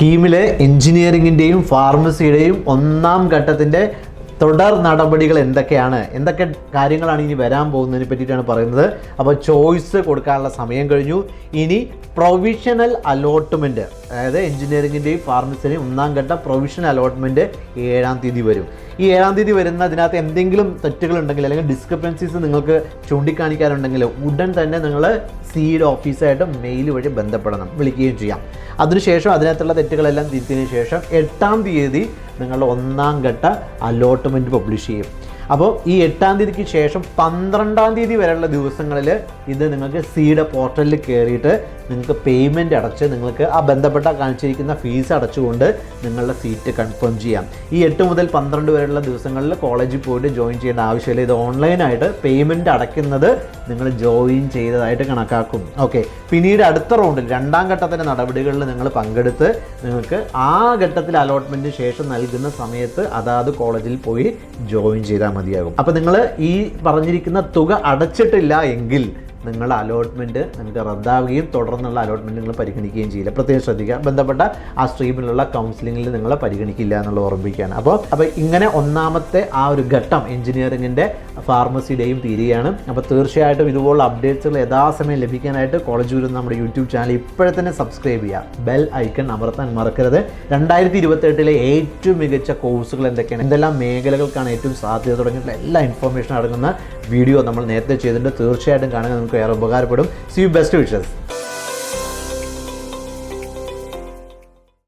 സ്കീമിലെ എഞ്ചിനീയറിംഗിന്റെയും ഫാർമസിയുടെയും ഒന്നാം ഘട്ടത്തിന്റെ തുടർ നടപടികൾ എന്തൊക്കെയാണ്? എന്തൊക്കെ കാര്യങ്ങളാണ് ഇനി വരാൻ പോകുന്നതിനെ പറ്റിയിട്ടാണ് പറയുന്നത്. അപ്പോൾ ചോയ്സ് കൊടുക്കാനുള്ള സമയം കഴിഞ്ഞു. ഇനി പ്രൊവിഷണൽ അലോട്ട്മെന്റ് അതായത് എഞ്ചിനീയറിംഗിന്റെയും ഫാർമസിയുടെയും ഒന്നാം ഘട്ട പ്രൊവിഷൻ അലോട്ട്മെന്റ് ഏഴാം തീയതി വരും. ഈ ഏഴാം തീയതി വരുന്ന അതിനകത്ത് എന്തെങ്കിലും തെറ്റുകളുണ്ടെങ്കിൽ അല്ലെങ്കിൽ ഡിസ്ക്രിപ്പൻസീസ് നിങ്ങൾക്ക് ചൂണ്ടിക്കാണിക്കാനുണ്ടെങ്കിൽ ഉടൻ തന്നെ നിങ്ങൾ സിയുടെ ഓഫീസായിട്ട് മെയിൽ വഴി ബന്ധപ്പെടണം. വിളിക്കുകയും ചെയ്യാം. അതിനുശേഷം അതിനകത്തുള്ള തെറ്റുകളെല്ലാം തിരുത്തിയതിനു ശേഷം എട്ടാം തീയതി നിങ്ങളുടെ ഒന്നാം ഘട്ട അലോട്ട്മെന്റ് പബ്ലിഷ് ചെയ്യും. അപ്പോൾ ഈ എട്ടാം തീയതിക്ക് ശേഷം പന്ത്രണ്ടാം തീയതി വരെയുള്ള ദിവസങ്ങളിൽ ഇത് നിങ്ങൾക്ക് സിയുടെ പോർട്ടലിൽ കയറിയിട്ട് നിങ്ങൾക്ക് പേയ്മെന്റ് അടച്ച് നിങ്ങൾക്ക് ആ ബന്ധപ്പെട്ട കാണിച്ചിരിക്കുന്ന ഫീസ് അടച്ചുകൊണ്ട് നിങ്ങളുടെ സീറ്റ് കൺഫേം ചെയ്യാം. ഈ എട്ട് മുതൽ പന്ത്രണ്ട് വരെയുള്ള ദിവസങ്ങളിൽ കോളേജിൽ പോയിട്ട് ജോയിൻ ചെയ്യേണ്ട ആവശ്യമില്ല. ഇത് ഓൺലൈനായിട്ട് പേയ്മെന്റ് അടയ്ക്കുന്നത് നിങ്ങൾ ജോയിൻ ചെയ്തതായിട്ട് കണക്കാക്കും. ഓക്കെ പിന്നീട് അടുത്ത റൗണ്ടിൽ രണ്ടാം ഘട്ടത്തിന്റെ നടപടികളിൽ നിങ്ങൾ പങ്കെടുത്ത് നിങ്ങൾക്ക് ആ ഘട്ടത്തിൽ അലോട്ട്മെന്റിന് ശേഷം നൽകുന്ന സമയത്ത് അതാത് കോളേജിൽ പോയി ജോയിൻ ചെയ്താൽ മതിയാകും. അപ്പോൾ നിങ്ങൾ ഈ പറഞ്ഞിരിക്കുന്ന തുക അടച്ചിട്ടില്ല എങ്കിൽ നിങ്ങളുടെ അലോട്ട്മെന്റ് നിങ്ങൾക്ക് റദ്ദാവുകയും തുടർന്നുള്ള അലോട്ട്മെന്റ് നിങ്ങൾ പരിഗണിക്കുകയും ചെയ്യില്ല. പ്രത്യേകം ശ്രദ്ധിക്കുക. ബന്ധപ്പെട്ട ആ സ്ട്രീമിലുള്ള കൗൺസിലിങ്ങിൽ നിങ്ങൾ പരിഗണിക്കില്ല എന്നുള്ള ഓർമ്മിക്കുകയാണ് അപ്പോൾ അപ്പോൾ ഇങ്ങനെ ഒന്നാമത്തെ ആ ഒരു ഘട്ടം എഞ്ചിനീയറിങ്ങിന്റെ ഫാർമസിയുടെയും തീരുകയാണ്. അപ്പോൾ തീർച്ചയായിട്ടും ഇതുപോലുള്ള അപ്ഡേറ്റ്സുകൾ യഥാസമയം ലഭിക്കാനായിട്ട് കോളേജ് ഗുരു നമ്മുടെ യൂട്യൂബ് ചാനൽ ഇപ്പോഴെ തന്നെ സബ്സ്ക്രൈബ് ചെയ്യുക. ബെൽ ഐക്കൺ അമർത്താൻ മറക്കരുത്. രണ്ടായിരത്തി ഇരുപത്തെട്ടിലെ ഏറ്റവും മികച്ച കോഴ്സുകൾ എന്തൊക്കെയാണ്? എന്തെല്ലാം മേഖലകൾക്കാണ് ഏറ്റവും സാധ്യത തുടങ്ങിയിട്ടുള്ള എല്ലാ ഇൻഫർമേഷൻ അടങ്ങുന്ന വീഡിയോ നമ്മൾ നേരത്തെ ചെയ്തിട്ടുണ്ട്. തീർച്ചയായിട്ടും കാണുക. നമുക്ക് ഏറെ ഉപകാരപ്പെടും. C you best wishes